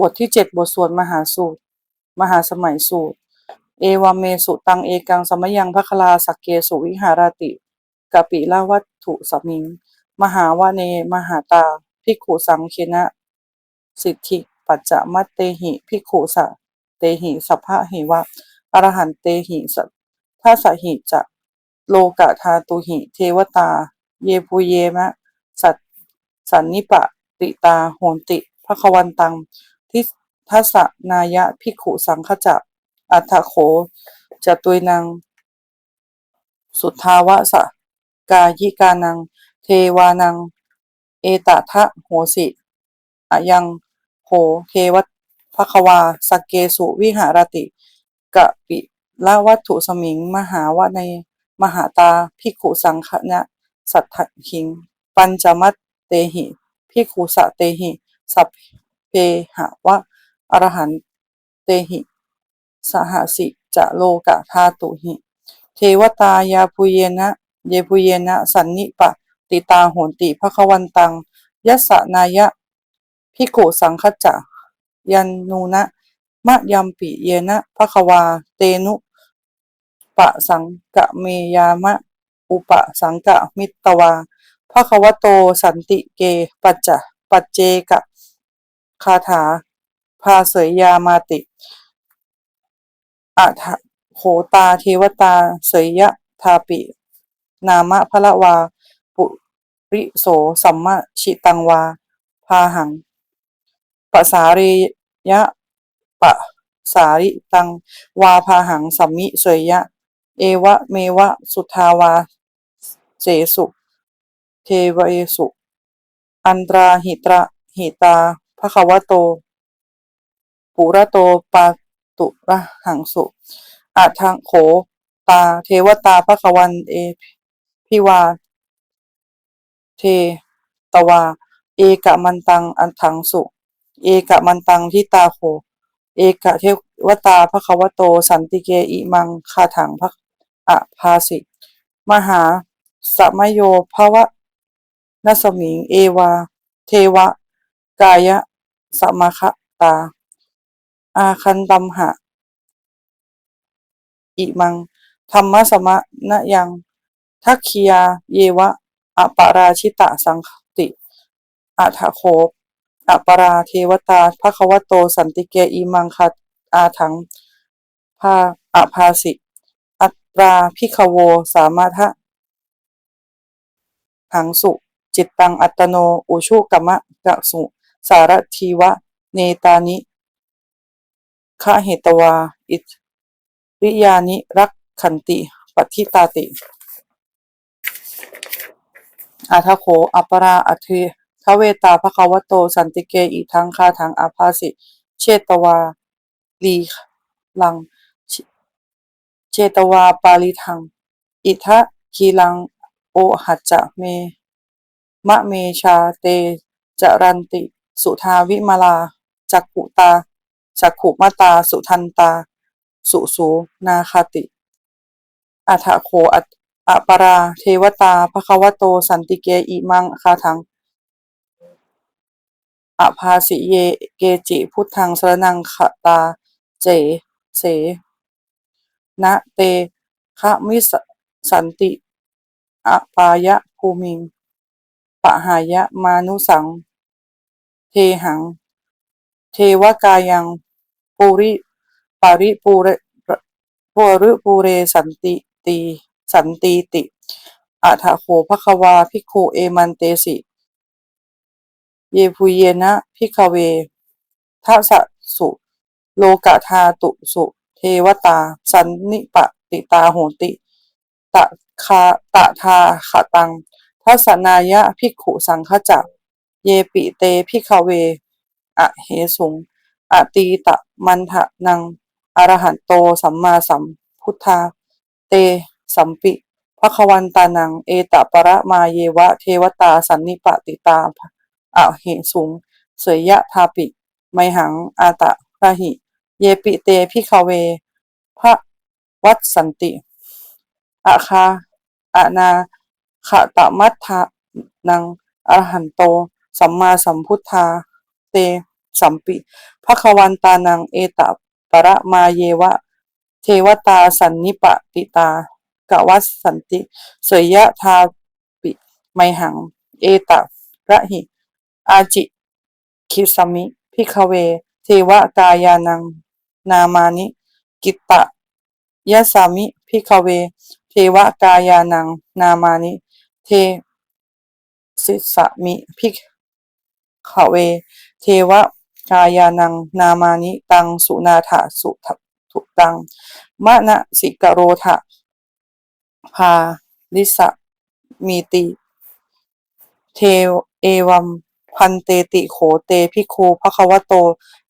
บทที่เจ็ดบทสวดมหาสูตร มหาสมัยสูตร เอวามเมสุตังเอกังสมยังพระคลาสักเกสุวิหาราติกะปิลาวัตถุสมิง มหาวาเน มหาตาภิกขุสังเคนะ สิทธิปัจจะมัตเตหิภิกขุสะเตหิสัพพะหิวะอรหันเตหิสัททัสหิจะโลกะทาตุหิ เทวตา เยปุเยมะ สัตสันนิปะติตาโหนติภควันตัง ทิทัสนายะภิขุสังขจะอัฏฐโขจะตุยนังสุทธาวะสะกายิกานัง เทวานัง เอตทะโหสิอะยังโหเทวัตภควาสกเกสุวิหารติกะปิละวัตถุสมิง มหาวะในมหาตาภิขุสังฆะสัทธหิง ปัญจมัตเตหิภิขุสะเตหิ สัพ เพหะวะอรหันเตหิ สหสิจะโลกะธาตุหิ เทวตายาปุเยนะ เยปุเยนะ สันนิปะติตาโหนติภควันตังยสนายะพิกุสังคจะยันนูนะมะยัมปิเยนะภควาเตนุ ปะสังกะเมยามะ อุปสังกะมิตตวาภควโตสันติเก ปัจจะปัจเจกะ คาถา พาเสยยามาติอัฐโหตาเทวตา เสยยะทาปิ นามะพระวา ปุริโสสัมมะชิตังวา พาหังปะสาเรยะปะสาริตัง วาพาหังสัมมิเสยยะ เอวะเมวะ สุทาวาเจสุ เทวเอสุ อันตราหิตระหิตา ภควโต ปุระโตปาตุระหังสุอาทังโขตา เทวตาภควันเอพิวา เทตวา เอกะมันตังอันทังสุ เอกะมันตังทิตาโข เอกะเทวตาภควโต สันติเกอิมังคาถังภะอะภาสิมหาสมโยภวะนสมิง เอวา เทวะ กายะสมคะตา อาคันตัมหะ อิมัง ธรรมะสมะนะยังทักคียา เยวะอปาราชิตะสังติอัฐโคอปาราเทวตาภควโตสันติเกอิมังคัตอาถังภาอภาสิ อัตราพิคโวสามารถหังสุ จิตตังอัตโน อุชุกมะกะสุ สารทีวะ เนตานิขะเหตวา อิริยานิรักขันติปัฏฐิตาติอาทะโขอัปปราอัทเทเวตาภควโต สันติเกอิทังคาทังอาภาสิ เชตวาลีลัง เชตวาปาลิทัง อิทะคีลังโอหัจจะเม มะเมชาเตจรันติ สุทาวิมาลา จักขุตา จักขุมตา สุทันตา สุสูนาคาติ อัฐโขอัตอปรา เทวตาภควโต สันติเกอิมังคาทังอภาสิเยเกจิพุทธังสรนังขตา เจ เสนะเตคะมิสสันติอปายะภูมิงปะหายะมานุสัง เทหัง เทวกายังปุริปาริปูเรปุริปูเรสันติตีสันติติอัฐโขภควาภิกขุเอมันเตสิ เยพุเยนะพิกเวทัสสุ โลกะธาตุสุ เทวตา สันนิปติตาโหติตะคาตะทาขะตังทัสสนายะภิกขุสังฆจัก เยปิเตพิกเว อะเหสุงอตีตะมันทะนังอรหันโตสัมมาสัมพุทธา เต สัมปิภควันตานัง เอตปรมาเยวะ เทวตาสันนิปติตาอะเหสุง เสยยะทาปิ ไมหังอาตะระหิ เยปิเตพิคเว พระวัดสันติอาคาอานาขะตะมัทธานังอรหันโต สัมมาสัมพุทธาเตสัมปิภควันตานังเอตปรมาเยวะ เทวตาสันนิปติตากวัสสันติเสยยะทาปิไมหัง เอตระหิ อาจิ คิสมิพิคเว เทวกายานัง นามานิ กิตตะยะสามิพิคเว เทวกายานัง นามานิ เทสิสมิพิ ขเว เทวกายานัง นามานิตังสุนาถาสุทถุตังมะนะสิกโรทะพาลิสะมีติ เทวเอวัมพันเตติโขเตพิโคภควโต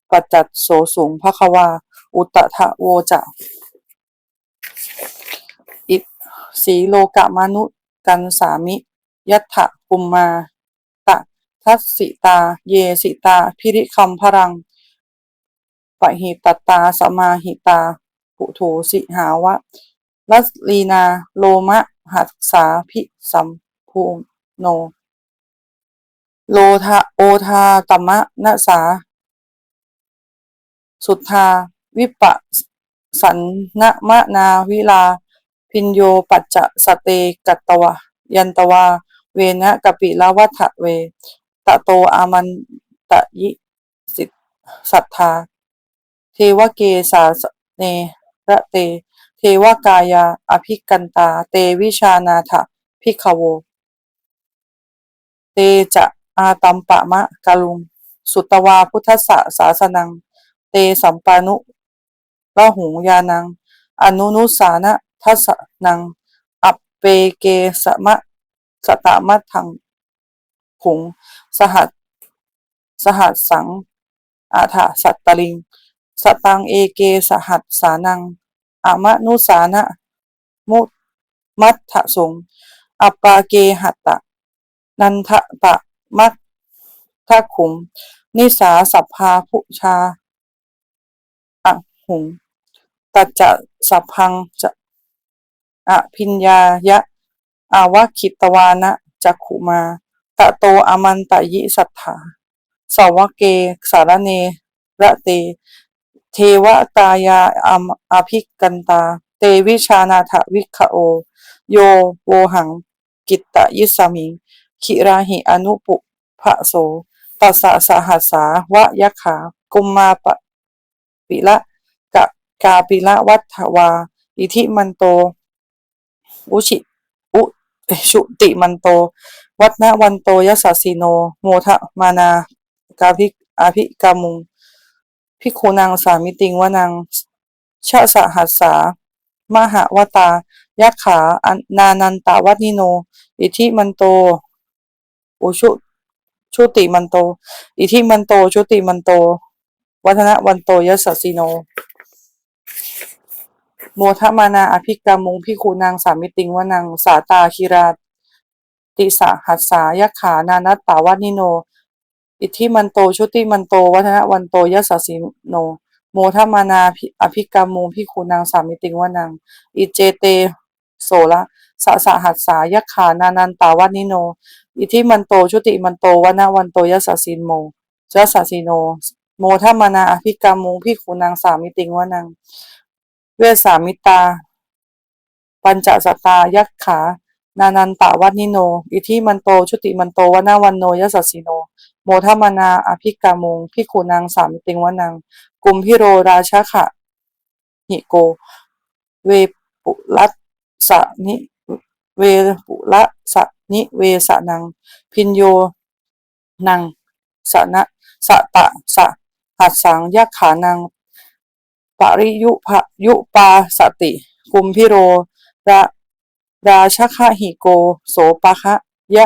ปัจจัตโสสุงภควา อุตทะโวจะอิสีโลกะมนุกันสามิ ยัตถะปุมมา ทัสสิตา เยสิตา พิริคัมพรังปะหิตตาสมาหิตา ปุโถสิหาวะ ลัสลีนา โลมะ หัสสาพิสัมภูโน โลทาโอทาตมะนะสา สุทธา วิปะสันนะมะนาวิลา พินโยปัจจะสเตกัตตวะ ยันตวา เวนะกปิลาวัฏเว ตะโตอามันตะยิสิทสัทธา เทวเกสาสเนระเต เทวกายา อภิกันตา เตวิชานาถพิขโว เตจะอาตัมปะมะกะลุง สุตวาพุทธสสะสาสนัง เตสัมปานุละหุงยานัง อนุนุสานะทัสนัง อัปเปเกสมะสตามะทัง หุง สหัส สหัสสัง อาถาสัตตลิง สตังเอเกสหัสสานังอมะนุสานะมุมัทธสงอัปปาเกหัตตะ นันทะตะมัททะขุงนิสาสัพพาพุชาอะหุงตัจจะสัพพังจะอภิญญายะ อาวะคิตวานะจักขุมา ตะโตอมันตะยิสัทธาสวะเก สารเนระเต เทวตายาอมอภิกันตา เตวิชานาถวิคโอ โยโวหัง กิตตยิสามิงคิราหิอนุปุพะโสตัสสะสหัสสาวะยะขา กุมมาปะปิละกะกาปิละวัฏวา อิทิมันโต อุชิ อุชุติมันโต วัฒนวันโตยสสสิโน โมทะมานากาภิอาภิกามุงพิคูนางสามิติงวานังชะสหัสสามหาวตายักขาอนานันตาวันิโน อิทิมันโตอุชุชุติมันโต อิทิมันโต ชุติมันโต วัฒนวันโตยสสสิโน โมทมานาอภิกามุงพิคูนางสามิติงวานังสาตาคิรา ติสะหัสสายักขา นานัตตาวันิโน อิทธิมันโตชุติมันโต วัฒนวันโตยสสิโน โมทมานาอภิกามุงพิคูนางสามิติงวานัง อิเจเตโสละสะสะหัสสายักขา นานันตาวันิโน อิทธิมันโตชุติมันโตวัฒนวันโตยสสสิโมยสสิโน โมทมานาอภิกามุงพิคูนางสามิติงวานัง เวสามิตา ปัญจสตายักขา นานันตาวันิโน อิทิมันโต ชุติมันโตวนาวันโนยสสสิโน โมทมานาอภิกามุงพิคูนางสามติงวนัง กุมพิโรราชขะหิโก เวปุรัสสะนิ เวปุระสะนิเวสะนัง พินโยนังสะนะสะตะสะหัสสังยักขานัง ปริยุภยุปาสติ กุมพิโรระ ราชคหิโก โสปะคะยะ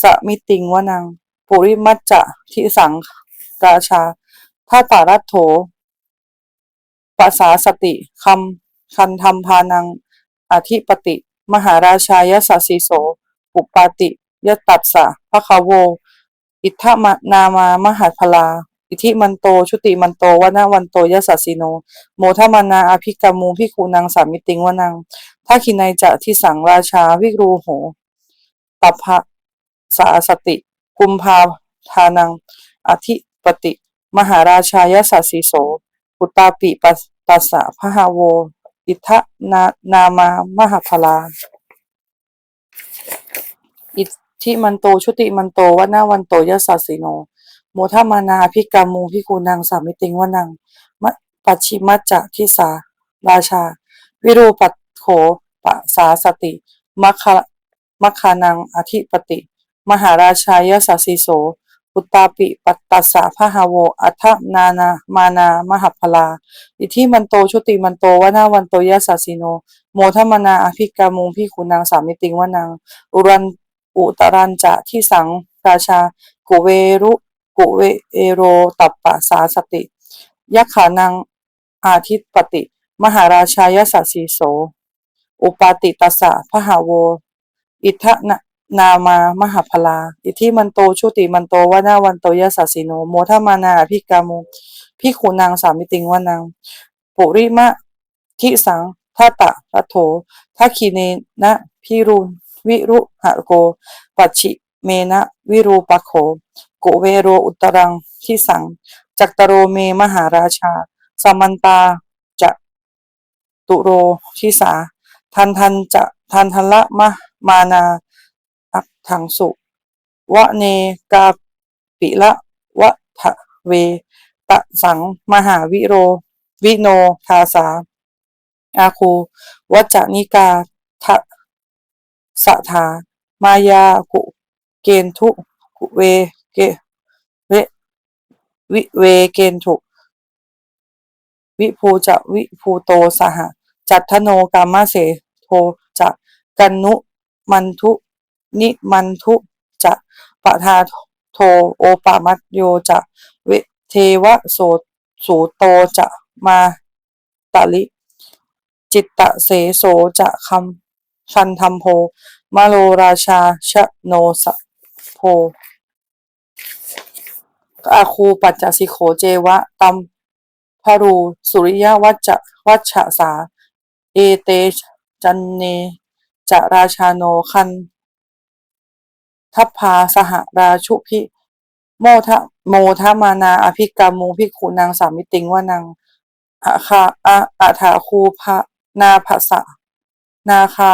สมิติงวนัง ปุริมัจจะทิสัง ราชาท่าตารัตโถปัสสาสติคำคันธรรมพานัง อธิปติ มหาราชายสัสสิโส อุปาติยตัสสะพระคะโว อิทธมนามามหัพลา อิทิมันโต ชุติมันโตวนาวันโตยสสสิโน โมทมานาอภิกามูพิคูนางสามิติงวนัง ทักขินัยจะทิสังราชาวิรูโหตัพะสาสติ กุมภาทานัง อธิปติ มหาราชายสัสสีโสปุตตาปิปัสตัสสะพะหาโว อิทะนานามามหาพลาอิทธิมันโตชุติมันโตวนาวันโตยสสสสิโน โมทมานาพิกามูพิคูนังสามิติงวนังมะปัจฉิมัจจะทิสา ราชา วิรูปัต โขปะสาสติมัคคะมัคคานังอธิปติ มหาราชายสัสสีโสปุตตาปิปัตตสสะพะหาโว อัทนานา มานามหพลา อิทิมันโตชุติมันโตวนาวันโตยสัสสิโน โมทมนาอภิกามุงพิขุนางสามิติงวนัง อุรันอุตรันจะที่สังราชา กุเวรุกุเวเอโรตัปปะสาสติยักขานังอาทิตปติ มหาราชายสัสสีโส อุปาติตัสะพะหาโว อิทะนะนามามหาพลา อิทิมันโตชุติมันโตวนาวันโตยสัสสิโนโมทมานาอภิกามุพิขุนางสามิติงวนังปุริมะทิสังทัตตะรัตโถทัคคีเนนะพิรุณวิรุหะโก ปัจฉิเมนะวิรูปโขโกเวโรอุตรังทิสัง จักตโรเมมหาราชา สมันตาจะตุโรทิสา ทันทันจะทันทันละมะมานาอักถังสุวะเนกาปิละวะทะเว ตะสังมหาวิโร วิโนทาสา อาคูวัจจนิกาทะสะทามายากุเกณทุกุเวเกเววิเวเกณทุวิภูจะวิภูโตสห จัตโนกามเสโทจะกันนุมันทุนิมันทุจะปะทาโทโอปามัตโยจะเวเทวะโสสูโตจะมาตะลิ จิตตะเสโสจะคำชันธรรมโพมโลราชาชะโนสะโพอาคูปัจจสิโขเจวะตัมพารูสุริยวัจจะวัชชะสา เอเตจันเนจราชาโนคันทัพพาสหราชุพิโมทะโมทะมานาอภิกรรมูพิกขุนางสามิติงว่านังอาคาอาอาถาคูพะนาภสะนาคา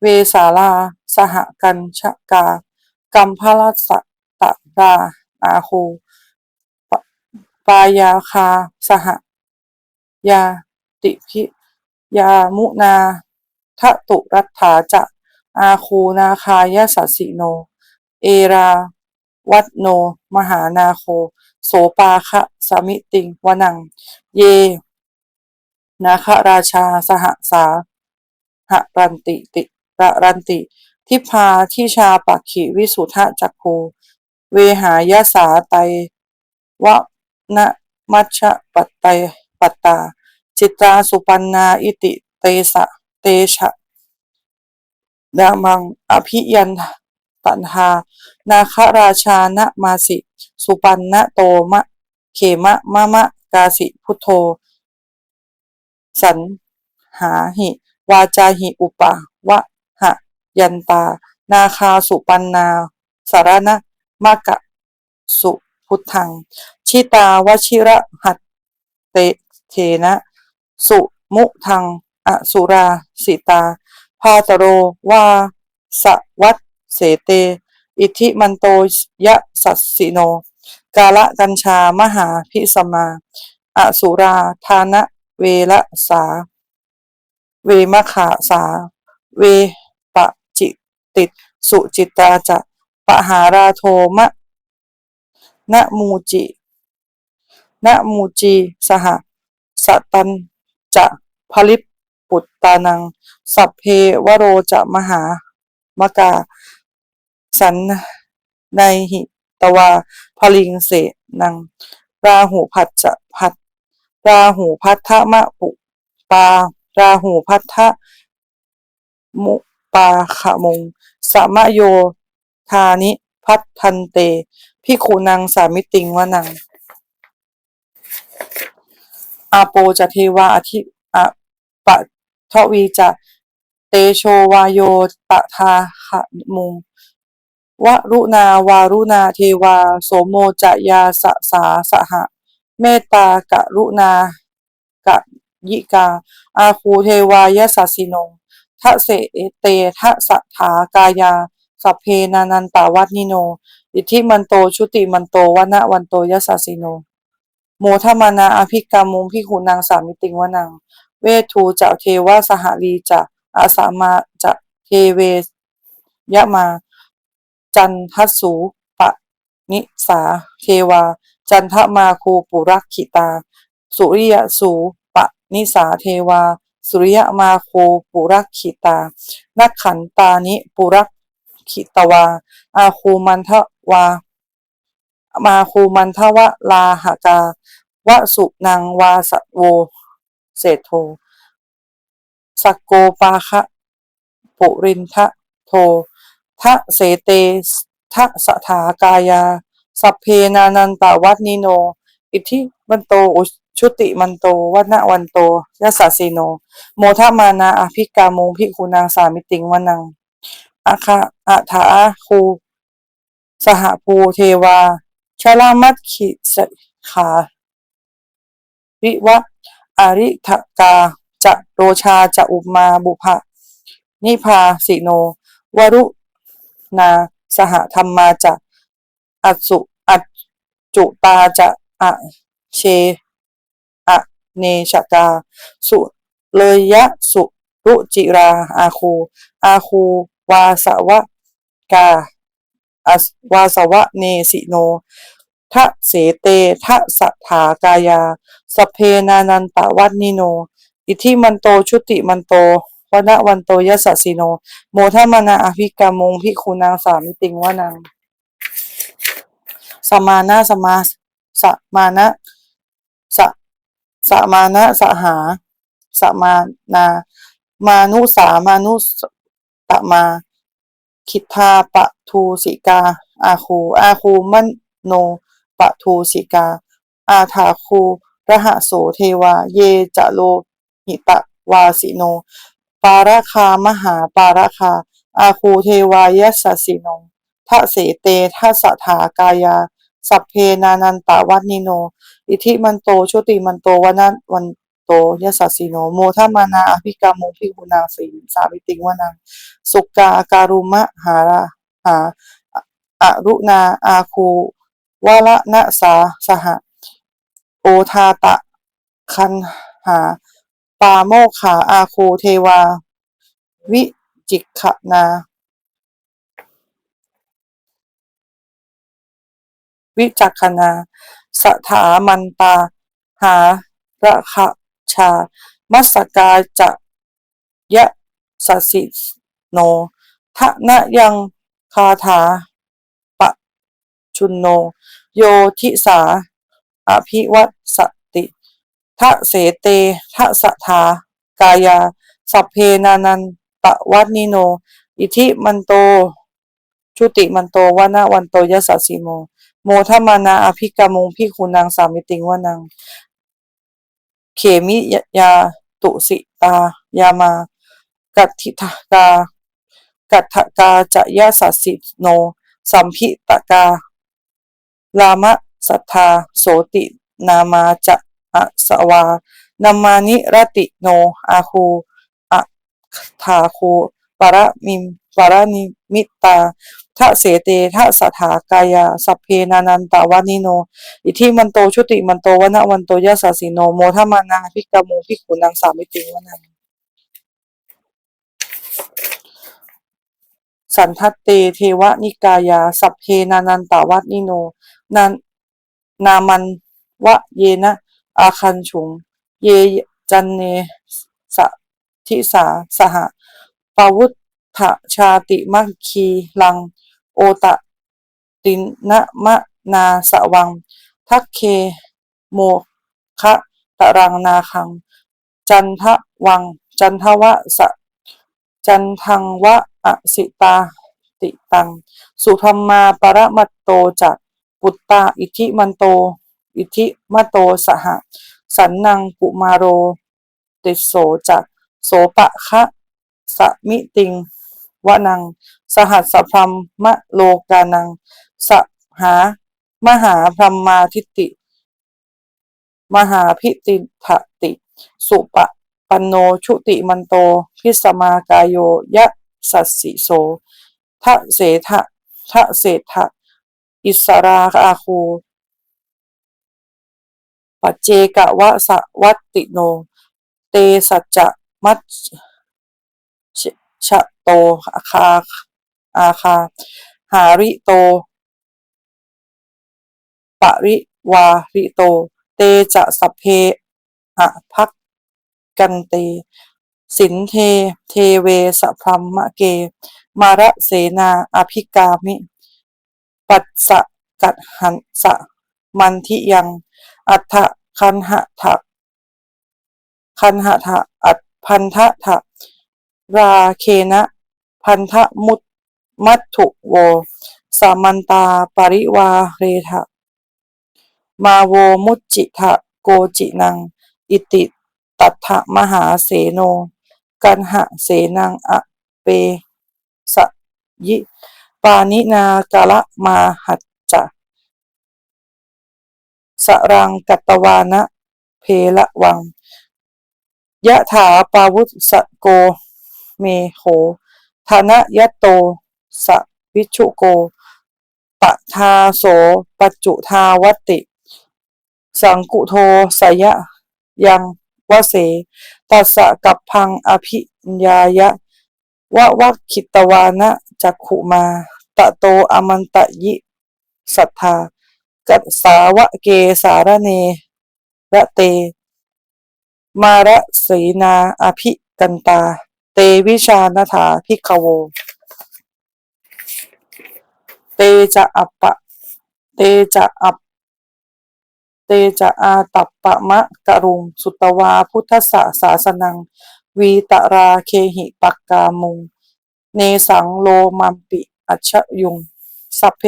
เวสาลา สหกันชกา กัมพลัสตะราอาคูปปายาคา สหยาติพิ ยามุนาทตุรัตถาจะอาคูนาคายสัสสิโน เอราวัตโน มหานาโค โสปาคะสมิติงวนัง เย นาคราชาสหสาหรันติติระรันติ ทิพาทิชาปักขิวิสุทธจักโคเวหายาสาไตวะนะมัชฌะปัตไตปัตตา จิตราสุปันนาอิติเตสะเตชะดามังอภิยันตันหา นาคราชานะมาสิ สุปันนะโตมะ เขมะมะมะกาสิพุทโธ สันหาหิ วาจาหิอุปาวะหะยันตา นาคาสุปันนา สารณะมะกะสุพุทธัง ชิตาวชิระหัตเตเทนะ สุมุทังอสุราสิตา พาตโรวาสวัตเสเต อิทิมันโตยะสัสสิโน กาละกัญชามหาพิสมา อสุราทานะเวละสา เวมะขาสา เวปะจิติดสุจิตาจะปะหาราโทมะนะมูจินะมูจีสห สตัน จะผลิปุตตานัง สัพเพวโรจะมหามกา สันในหิตวาพลิงเสนัง ราหูพัชจะพัทราหูพัทธมะปุปา ราหูพัทธมุปาขมงสมโยธานิพัททันเตพิขุนังสามิติงวนัง อาโปจะเทวาอธิอะปะทวีจะเตโชวาโยตะทาขะมุงวรุณาวารุณาเทวา โสโมจะยาสสาสหะ เมตตากะรุณากะยิกา อาคูเทวายสัสสิโนทะเสเตทะสัทธากายา สัพเพนานันตาวัตนิโน อิทธิมันโตชุติมันโตวนะวันโตยสัสสิโน โมทมานาอภิกรรมุงพิขุนางสามิติงวนัง เวทูจะเทวาสหลีจะอาสามาจะเทเวยะมา จันทัสสูปะนิสาเทวา จันทมาคูปุรักขิตา สุริยสูปะนิสาเทวา สุริยมาคูปุรักขิตา นักขันตานิปุรักขิตวา อาคูมันทวา มาคูมันทวะลาหกาวะสุนังวาสโวเศธโทสกโกปาคะปุรินทะโททะเสเตทะสถากายา สัพเพนานันตวัตนิโน อิทธิมันโตอุชุติมันโตวันวันโตยสสสิโน โมทมานาอภิกามงพิคุณางสามิติงวนังอาคาอัฐาคู สหภูเทวา ชลามัตขิสขาริวะอริทกาจะโรชาจะอุมาบุภะนิพาสิโน วรุณาสหธรรมาจะอัสุอัจจุตาจะอะเชอะเนชกา สุเลยยะสุรุจิราอาคู อาคูวาสวะกา อวาสวะเนสิโนทะเสเตทะสถากายา สเพนานันตะวัตนิโน อิทิมันโตชุติมันโตวนะวันโตยสสสิโน โมทมานาอภิกามงพิคุณางสามิติงวานัง สมานะสมาสมานะสสมานะสหา สมานา มานุสามานุสตมา คิทาปะทูสิกา อาคูอาคูมันโนปะทูสิกา อาถาคูระหะโสเทวา เยจะโลหิตะวาสิโน ปาราคามหาปาราคา อาคูเทวายสัสิโนทะเสเตทะสถากายา สัพเพนานันตวัตนิโน อิทิมันโตชุติมันโตวนันวัน โตยสัสสิโนโมทมานาอภิกรรมุพิกุณาสีสาวิติงวนังสุกาการุมะหาราหาอรุณาอาคูวะละนะสาสหะโอทาตะคันหา ปาโมขาอาคูเทวา วิจิกขนา วิจักขนาสถามันตาหาระคะ ชา มัสกาจะยะสสิโนทะนะยังคาถาปะชุนโน โยทิสา อภิวัตสติทะเสเตทะสถากายา สัพเพนานันตะวัตนิโน อิทิมันโต ชุติมันโตวนะวันโตยสัสสิโม โมทมานาอภิกามุงพิคุณางสามิติงวนัง เขมิยาตุสิตายามากัตถิทกากัตถกาจะยะสัสสิโน สัมพิตกา ลามะสัทธา โสตินามาจะอะสวานามานิรติโน อาคูอะทาคูปรมิมปรนิมิตตา ทะเสเตทะสถากายาสัพเพนานันตวานิโน อิทิมันโตชุติมันโตวนะวันโตยะสสสิโนโมทมานาพิกามุพิขุนางสามิติงวนังสันทัตเตเทวนิกายา สัพเพนานันตวัตนิโนนันนามันวะเยนะอาคันฉุงเยจันเนสทิสาสหปาวุธชาติมัคคีลัง ตะตินะมะนาสวัง ทักเคโมคะตะรังนาคัง จันทวัง จันทวะสะจันทังวะอสิตาติตัง สุธรรมาปรมัตโตจักปุตตาอิทิมันโต อิทิมะโตสหะสันนังกุมาโรติโสจักโสปะคะสมิติง วนัง สหัสสพรมมะโลกานัง สหามหาพรหมาทิติ มหาพิติทติ สุปะปันโนชุติมันโต พิสมากายโยยะสัสสิโสทะเสทะทะเศทะอิสราอาคูปัจเจกวะสะวัตติโน เตสัจจะมัจ ชะโตอาคาอาคา หาริโต ปริวาริโต เตจะสัพเพอะภักกันเต สินเท เทเวสะพรัมมะเก มาระเสนาอภิกามิ ปัสสะกัดหันสะ มันทิยัง อัฏฐคันหะทะคันหะทะอัตพันทะทะ ราเคนะพันทะมุตมัตถุโว สามันตาปริวาเรทะมาโวมุจจิทะโกจินัง อิติตัทะมหาเสโน กันหะเสนังอะเปสะยิปานินากะละมาหัจจะสรังกัตวานะเพละวังยะถาปาวุสโก เมโหธนะยโตสวิชุโก ปะทาโสปัจจุทาวติ สังกุโทสยะ ยังวเสตัสะกับพังอภิญญายะวะวัคิตวานะจักขุมา ตะโตอมันตะยิสัทธากัสสาวะเกสารเนระเต มาระสีนาอภิกันตา เตวิชานถาพิกขโว เตจะอัปปะ เตจะอัปเตจะอาตัปปะมะกะรุง สุตวาพุทธสะสาสนัง วีตราเคหิปักกามุง เนสังโลมัมปิ อัชชยุง สัพเพ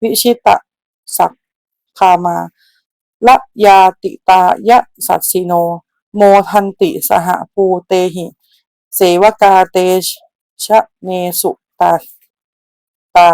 วิชิตะสักคามาละยาติตายะสัตสิโน โมทันติสหภูเตหิ เสวกาเตชะเนสุตาตา